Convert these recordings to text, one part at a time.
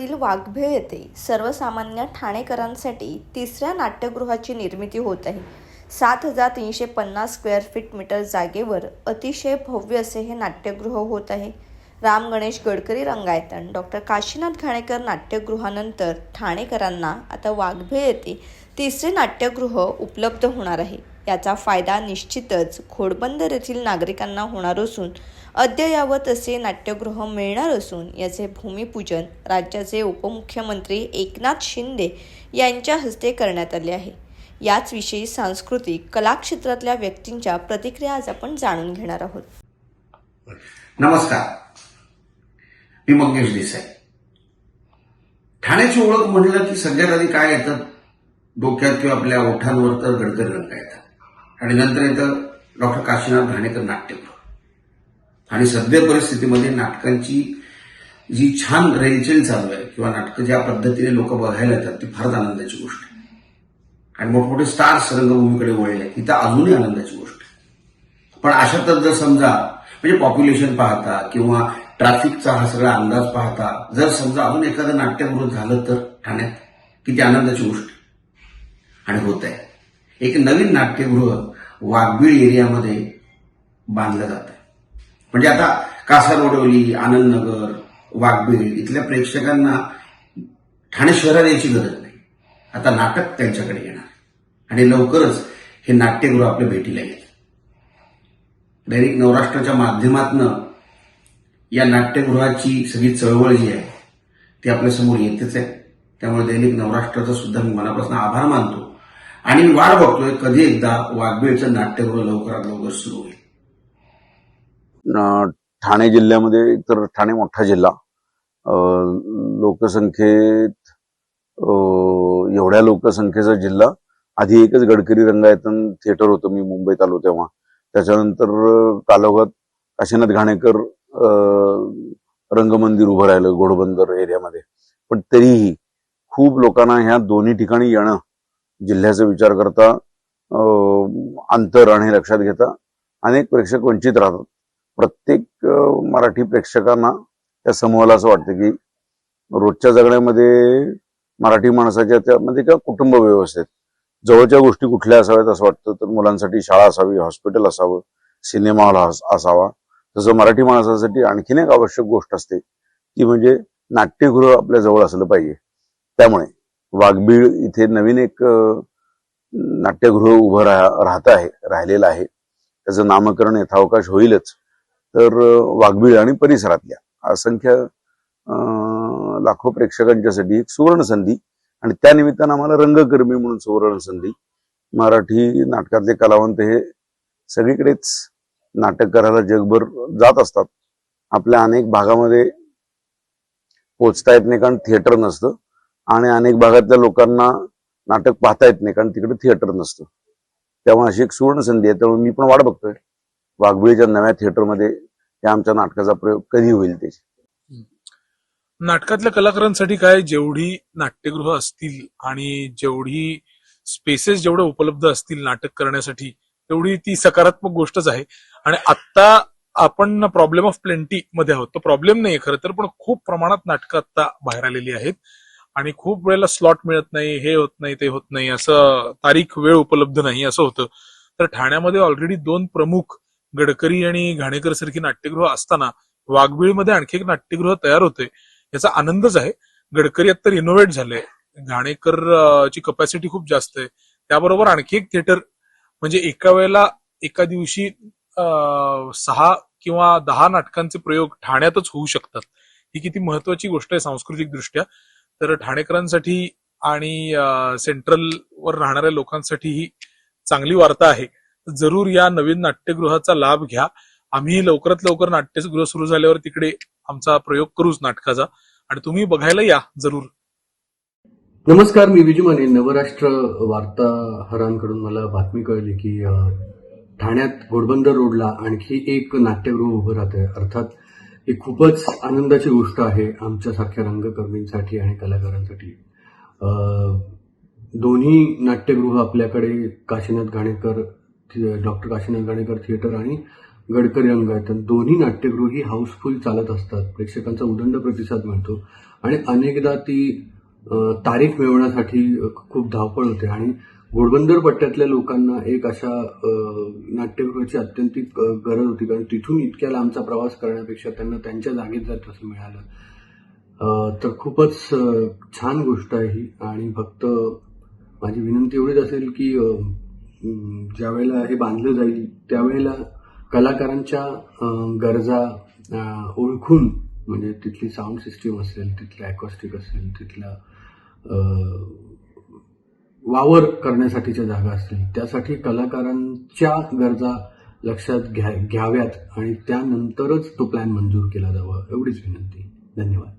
रोडवरील वाघभेळ येथे सर्वसामान्य ठाणेकरांसाठी तिसऱ्या नाट्यगृहाची निर्मिती होत आहे. सात हजार तीनशे पन्नास स्क्वेअर फीट मीटर जागेवर अतिशय भव्य असे हे नाट्यगृह होत आहे. राम गणेश गडकरी रंगायतन. डॉक्टर काशीनाथ घाणेकर नाट्यगृहानंतर ठाणेकरांना आता वाघभेळ येथे तिसरे नाट्यगृह उपलब्ध होणार आहे. याचा फायदा निश्चितच घोडबंदर येथील नागरिकांना होणार असून अद्ययावत असे नाट्यगृह मिळणार असून याचे भूमिपूजन राज्याचे उपमुख्यमंत्री एकनाथ शिंदे यांच्या हस्ते करण्यात आले आहे. याचविषयी सांस्कृतिक कला क्षेत्रातल्या व्यक्तींच्या प्रतिक्रिया आज आपण जाणून घेणार आहोत. नमस्कार. ही मंगेश देसाई. ठाण्याची ओळख म्हटलं की सगळ्यात आधी काय येतं डोक्यात किंवा आपल्या ओठांवर तर गडकरी रंग येतात. आणि नंतर येतं डॉक्टर काशीनाथ घाणेकर नाट्यगृह आणि सध्या परिस्थितीमध्ये नाटकांची जी छान रेलचेल चालू आहे किंवा नाटकं ज्या पद्धतीने लोक बघायला येतात ती फारच आनंदाची गोष्ट आहे. आणि मोठमोठे स्टार्स रंगभूमीकडे वळले ही तर अजूनही आनंदाची गोष्ट आहे. पण अशातच जर समजा म्हणजे पॉप्युलेशन पाहता किंवा ट्रॅफिकचा हा सगळा अंदाज पाहता जर समजा अजून एखादं नाट्यगृह झालं तर ठाण्यात किती आनंदाची गोष्ट. आणि होत आहे. एक नवीन नाट्यगृह वाघबीळ एरियामध्ये बांधलं जात आहे. म्हणजे आता कासारवडवली आनंदनगर वाघबीळ इथल्या प्रेक्षकांना ठाणे शहरात यायची गरज नाही. आता नाटक त्यांच्याकडे येणार. आणि लवकरच हे नाट्यगृह आपल्या भेटीला येईल. दैनिक नवराष्ट्राच्या माध्यमातनं या नाट्यगृहाची सगळी चळवळ जी आहे ती आपल्यासमोर येतेच आहे. त्यामुळे दैनिक नवराष्ट्राचा सुद्धा मी मनापासून आभार मानतो. आणि मी वाट बघतोय कधी एकदा वाघबीळचं नाट्यगृह लवकरात लवकर सुरू होईल. ठाणे जिल्ह्यामध्ये तर ठाणे मोठा जिल्हा. लोकसंख्येत एवढ्या लोकसंख्येचा जिल्हा. आधी एकच गडकरी रंगायतन थिएटर होतं मी मुंबईत आलो तेव्हा. त्याच्यानंतर अं, कालोखात काशीनाथ घाणेकर रंगमंदिर उभं राहिलं घोडबंदर एरियामध्ये. पण तरीही खूप लोकांना ह्या दोन्ही ठिकाणी येणं जिल्ह्याचा विचार करता अंतर आणि लक्षात घेता अनेक प्रेक्षक वंचित राहतात. प्रत्येक मराठी प्रेक्षकांना त्या समूहाला असं वाटतं की रोजच्या जगण्यामध्ये मराठी माणसाच्या त्यामध्ये किंवा कुटुंब व्यवस्थेत जवळच्या गोष्टी कुठल्या असाव्यात असं वाटतं? तर मुलांसाठी शाळा असावी हॉस्पिटल असावं सिनेमा हॉल असावा. तसं मराठी माणसासाठी आणखीन एक आवश्यक गोष्ट असते ती म्हणजे नाट्यगृह आपल्या जवळ असलं पाहिजे. त्यामुळे वाघबीळ इथे नवीन एक नाट्यगृह उभं राह राहत आहे राहिलेलं आहे. त्याचं नामकरण यथावकाश होईलच. तर वाघबीळ आणि परिसरातल्या असंख्य लाखो प्रेक्षकांच्यासाठी एक सुवर्ण संधी आणि त्यानिमित्तानं आम्हाला रंगकर्मी म्हणून सुवर्ण संधी. मराठी नाटकातले कलावंत हे सगळीकडेच नाटक करायला जगभर जात असतात. आपल्या अनेक भागामध्ये पोचता येत नाही कारण थिएटर नसतं. आणि अनेक भागातल्या लोकांना नाटक पाहता येत नाही कारण तिकडे थिएटर नसतं. तेव्हा अशी एक सुवर्ण संधी आहे. त्यामुळे मी पण वाट बघतोय. वाघबिळीच्या नव्या थिएटरमध्ये या आमच्या नाटकाचा प्रयोग कधी होईल त्याची. नाटकातल्या कलाकारांसाठी काय? जेवढी नाट्यगृह असतील आणि जेवढी स्पेसेस जेवढे उपलब्ध असतील नाटक करण्यासाठी तेवढी ती सकारात्मक गोष्टच आहे. आणि आत्ता आपण प्रॉब्लेम ऑफ प्लेंटी मध्ये आहोत. तो प्रॉब्लेम नाही खरं तर पण खूप प्रमाणात नाटकं आता बाहेर आलेली आहेत. आणि खूप वेळेला स्लॉट मिळत नाही हे होत नाही ते होत नाही असं तारीख वेळ उपलब्ध नाही असं होतं. तर ठाण्यामध्ये ऑलरेडी दोन प्रमुख गडकरी आणि घाणेकर सारखी नाट्यगृह असताना वाघबिळमध्ये आणखी एक नाट्यगृह तयार होते याचा आनंदच आहे. गडकरी आता रिनोव्हेट झाले घाणेकर ची कपॅसिटी खूप जास्त आहे. त्याबरोबर आणखी एक थिएटर म्हणजे एका वेळेला एका दिवशी सहा किंवा दहा नाटकांचे प्रयोग ठाण्यातच होऊ शकतात. ही किती महत्वाची गोष्ट आहे सांस्कृतिक दृष्ट्या तर ठाणेकरांसाठी आणि सेंट्रल वर राहणाऱ्या लोकांसाठी ही चांगली वार्ता आहे. जरूर या नवीन नाट्यगृहाचा लाभ घ्या. आम्ही लवकरात लवकर नाट्यगृह सुरू झाल्यावर तिकडे आमचा प्रयोग करूच नाटकाचा. आणि तुम्ही बघायला या जरूर. नमस्कार मी विजू माने. नवराष्ट्र वार्ताहरांकडून मला बातमी कळली की ठाण्यात घोडबंदर रोडला आणखी एक नाट्यगृह उभं राहत आहे अर्थात ही खूपच आनंदाची गोष्ट आहे आमच्यासारख्या रंगकर्मींसाठी आणि कलाकारांसाठी. दोन्ही नाट्यगृह आपल्याकडे काशीनाथ घाणेकर डॉक्टर काशीनाथ घाणेकर थिएटर आणि गडकरी रंगायतन दोन्ही नाट्यगृह ही हाऊसफुल चालत असतात. प्रेक्षकांचा उदंड प्रतिसाद मिळतो आणि अनेकदा ती तारीख मिळवण्यासाठी खूप धावपळ होते. आणि घोडबंदर पट्ट्यातल्या लोकांना एक अशा नाट्यगृहाची अत्यंतिक गरज होती. कारण तिथून इतक्या लांबचा प्रवास करण्यापेक्षा त्यांना त्यांच्या जागेत जर तसं मिळालं. तर खूपच छान गोष्ट आहे ही. आणि फक्त माझी विनंती एवढीच असेल की ज्यावेळेला हे बांधलं जाईल त्यावेळेला कलाकारांच्या गरजा ओळखून म्हणजे तिथली साऊंड सिस्टीम असेल तिथलं अॅकॉस्टिक असेल तिथला वावर करण्यासाठीच्या जागा असतील. त्यासाठी कलाकारांच्या गरजा लक्षात घ्या घ्याव्यात आणि त्यानंतरच तो प्लॅन मंजूर केला जावा एवढीच विनंती. धन्यवाद.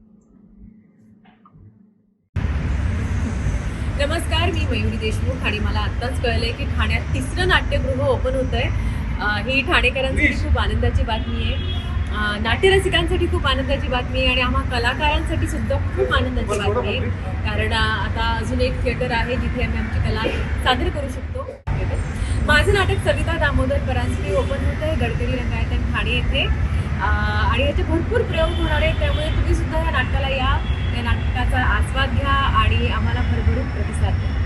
नमस्कार मी मयुरी देशमुख आणि मला आत्ताच कळलंय की ठाण्यात तिसरं नाट्यगृह ओपन होत आहे ही ठाणेकरांसाठी खूप आनंदाची बातमी आहे. नाट्यरसिकांसाठी खूप आनंदाची बातमी आहे आणि आम्हा कलाकारांसाठी सुद्धा खूप आनंदाची बातमी आहे. कारण आता अजून एक थिएटर आहे जिथे आम्ही आमची कला सादर करू शकतो. माझं नाटक सविता दामोदर परांजपे ओपन होत आहे गडकरी रंगायतन ठाणे येथे. आणि याचे भरपूर प्रयोग होणार आहेत त्यामुळे तुम्ही सुद्धा या नाटकाला या या नाटकाचा आस्वाद घ्या आणि आम्हाला भरभरून प्रतिसाद द्या.